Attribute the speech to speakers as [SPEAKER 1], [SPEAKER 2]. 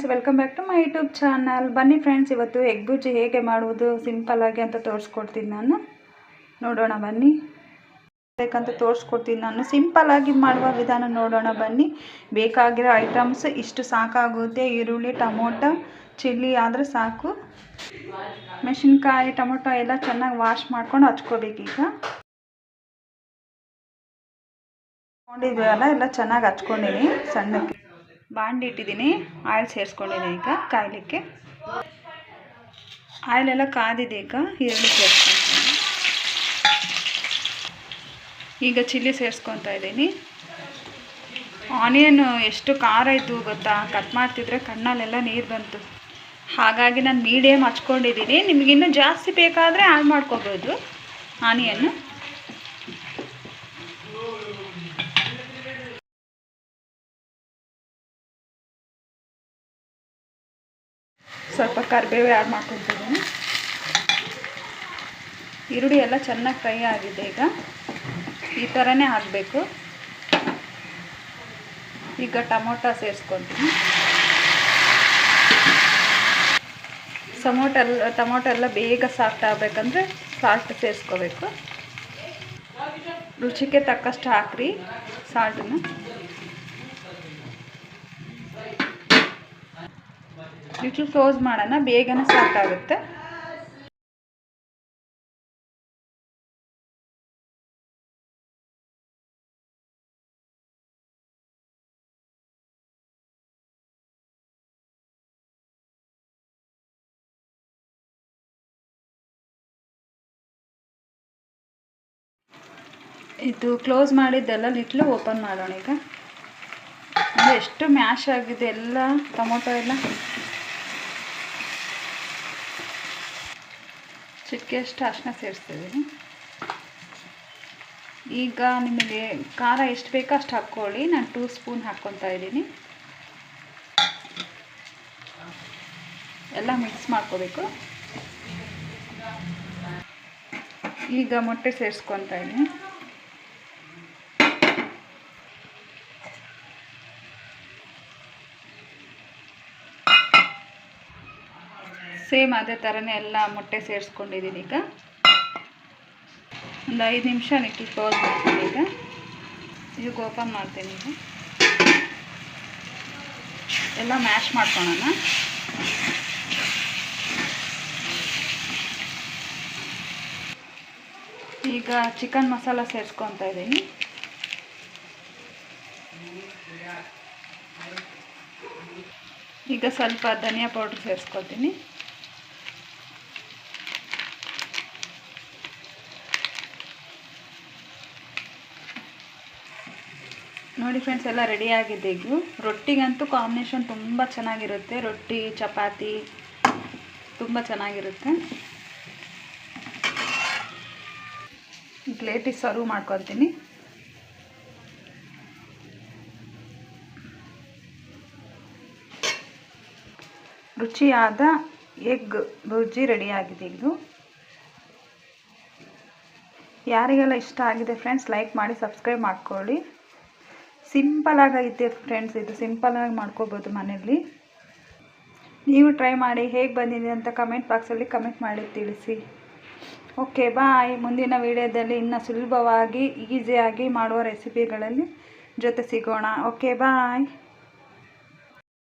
[SPEAKER 1] Friends welcome back to my YouTube channel ಬನ್ನಿ friends ಇವತ್ತು egg bhurji ಹೇಗೆ ಮಾಡುವುದು? ಸಿಂಪಲ್ಲಾಗಿ ಅಂತ ತೋರಿಸ್ಕೊಡ್ತೀನಿ ನಾನು. ನೋಡೋಣ ಬನ್ನಿ. ಬೇಕಂತ ತೋರಿಸ್ಕೊಡ್ತೀನಿ ನಾನು. ಸಿಂಪಲ್ಲಾಗಿ ಮಾಡುವ ವಿಧಾನ ನೋಡೋಣ ಬನ್ನಿ. ಬೇಕಾಗಿರೋ ಐಟಮ್ಸ್ ಇಷ್ಟು ಸಾಕಾಗುತ್ತೆ. ಈರುಳ್ಳಿ, ಟೊಮೊಟೊ, ಚಿಲ್ಲಿ ಆದರೆ ಸಾಕು. ಮೆಣಸಿನ್ಕಾಯಿ, ಟೊಮೊಟೊ ಎಲ್ಲ ಚೆನ್ನಾಗಿ ವಾಶ್ ಮಾಡ್ಕೊಂಡು ಹಚ್ಕೋಬೇಕೀಗ ಅಲ್ಲ ಎಲ್ಲ ಚೆನ್ನಾಗಿ ಹಚ್ಕೊಂಡಿನಿ ಸಣ್ಣಕ್ಕೆ. ಬಾಂಡಿ ಇಟ್ಟಿದ್ದೀನಿ. ಆಯಿಲ್ ಸೇರಿಸ್ಕೊಂಡಿದ್ದೀನಿ ಈಗ ಕಾಯಲಿಕ್ಕೆ. ಆಯಿಲೆಲ್ಲ ಕಾದಿದೆ ಈಗ. ಈರುಳ್ಳಿ ಸೇರಿಸ್ಕೊತೀನಿ. ಈಗ ಚಿಲ್ಲಿ ಸೇರಿಸ್ಕೊತಾ ಇದ್ದೀನಿ. ಆನಿಯನ್ ಎಷ್ಟು ಖಾರ ಇದ್ದು ಗೊತ್ತಾ? ಕಟ್ ಮಾಡ್ತಿದ್ರೆ ಕಣ್ಣಲ್ಲೆಲ್ಲ ನೀರು ಬಂತು. ಹಾಗಾಗಿ ನಾನು ಮೀಡಿಯಮ್ ಹಚ್ಕೊಂಡಿದ್ದೀನಿ. ನಿಮಗಿನ್ನೂ ಜಾಸ್ತಿ ಬೇಕಾದರೆ ಆ್ಯಡ್ ಮಾಡ್ಕೋಬೋದು ಆನಿಯನ್ನು. ಸ್ವಲ್ಪ ಕರಿಬೇವು ಆ್ಯಡ್ ಮಾಡ್ಕೊತಿದ್ದೀನಿ ಈರುಳ್ಳಿ ಎಲ್ಲ ಚೆನ್ನಾಗಿ ಫ್ರೈ ಆಗಿದೆ ಈಗ. ಈ ಥರನೇ ಹಾಕಬೇಕು. ಈಗ ಟೊಮೊಟೊ ಸೇರಿಸ್ಕೊತೀನಿ ಸಮೋಟ ಎಲ್ಲ, ಟೊಮೊಟೊ ಎಲ್ಲ ಬೇಗ ಸಾಫ್ಟ್ ಆಗಬೇಕಂದ್ರೆ ಸಾಲ್ಟ್ ಸೇರಿಸ್ಕೋಬೇಕು. ರುಚಿಗೆ ತಕ್ಕಷ್ಟು ಹಾಕ್ರಿ ಸಾಲ್ಟನ್ನು ಲಿಟ್ಲ್ ಕ್ಲೋಸ್ ಮಾಡೋಣ, ಬೇಗನೆ ಸಾಕಾಗುತ್ತೆ ಇದು ಕ್ಲೋಸ್ ಮಾಡಿದ್ದೆಲ್ಲ ಲಿಟ್ಲು ಓಪನ್ ಮಾಡೋಣ ಈಗ. ಎಷ್ಟು ಮ್ಯಾಶ್ ಆಗಿದೆ ಎಲ್ಲ, ಟೊಮೊಟೊ ಎಲ್ಲ? ಚಿಟಿಕೆಯಷ್ಟು ಅರಿಶಿನ ಸೇರಿಸ್ತೀವಿ. ಈಗ ನಿಮಗೆ ಖಾರ ಎಷ್ಟು ಬೇಕೋ ಅಷ್ಟು ಹಾಕ್ಕೊಳ್ಳಿ. ನಾನು ಟೂ ಸ್ಪೂನ್ ಹಾಕ್ಕೊತಾ ಇದ್ದೀನಿ. ಎಲ್ಲ ಮಿಕ್ಸ್ ಮಾಡ್ಕೋಬೇಕು. ಈಗ ಮೊಟ್ಟೆ ಸೇರಿಸ್ಕೊತಾ ಇದ್ದೀನಿ. ಸೇಮ್ ಅದೇ ಥರನೇ ಎಲ್ಲ ಮೊಟ್ಟೆ ಸೇರಿಸ್ಕೊಂಡಿದ್ದೀನಿ ಈಗ. ಒಂದು ಐದು ನಿಮಿಷ ನಿಕ್ಕಿ ಕ್ಲೋಸ್ ಮಾಡ್ತೀನಿ ಈಗ. ಈಗ ಓಪನ್ ಮಾಡ್ತೀನಿ ಈಗ. ಎಲ್ಲ ಮ್ಯಾಶ್ ಮಾಡ್ಕೊಳೋಣ ಈಗ ಚಿಕನ್ ಮಸಾಲ ಸೇರಿಸ್ಕೊತಾ ಇದ್ದೀನಿ. ಈಗ ಸ್ವಲ್ಪ ಧನಿಯಾ ಪೌಡ್ರ್ ಸೇರಿಸ್ಕೊತೀನಿ. ನೋಡಿ ಫ್ರೆಂಡ್ಸ್ ಎಲ್ಲ ರೆಡಿ ಆಗಿದೆ ಇದು. ರೊಟ್ಟಿಗಂತೂ ಕಾಂಬಿನೇಷನ್ ತುಂಬ ಚೆನ್ನಾಗಿರುತ್ತೆ. ರೊಟ್ಟಿ, ಚಪಾತಿ ತುಂಬ ಚೆನ್ನಾಗಿರುತ್ತೆ. ಪ್ಲೇಟಿಗೆ ಸರ್ವ್ ಮಾಡ್ಕೊತೀನಿ ರುಚಿಯಾದ ಎಗ್ ಬುರ್ಜಿ ರೆಡಿಯಾಗಿದೆ ಇದು. ಯಾರಿಗೆಲ್ಲ ಇಷ್ಟ ಆಗಿದೆ ಫ್ರೆಂಡ್ಸ್ ಲೈಕ್ ಮಾಡಿ ಸಬ್ಸ್ಕ್ರೈಬ್ ಮಾಡ್ಕೊಳ್ಳಿ. ಸಿಂಪಲಾಗಿ ಐತೆ ಫ್ರೆಂಡ್ಸ್ ಇದು ಸಿಂಪಲಾಗಿ ಮಾಡ್ಕೋಬೋದು ಮನೆಯಲ್ಲಿ. ನೀವು ಟ್ರೈ ಮಾಡಿ ಹೇಗೆ ಬಂದಿದೆ ಅಂತ ಕಮೆಂಟ್ ಬಾಕ್ಸಲ್ಲಿ ಕಮೆಂಟ್ ಮಾಡಿ ತಿಳಿಸಿ. ಓಕೆ ಬಾಯ್ ಮುಂದಿನ ವಿಡಿಯೋದಲ್ಲಿ ಇನ್ನು ಸುಲಭವಾಗಿ ಈಸಿಯಾಗಿ ಮಾಡುವ ರೆಸಿಪಿಗಳಲ್ಲಿ ಜೊತೆ ಸಿಗೋಣ. Okay bye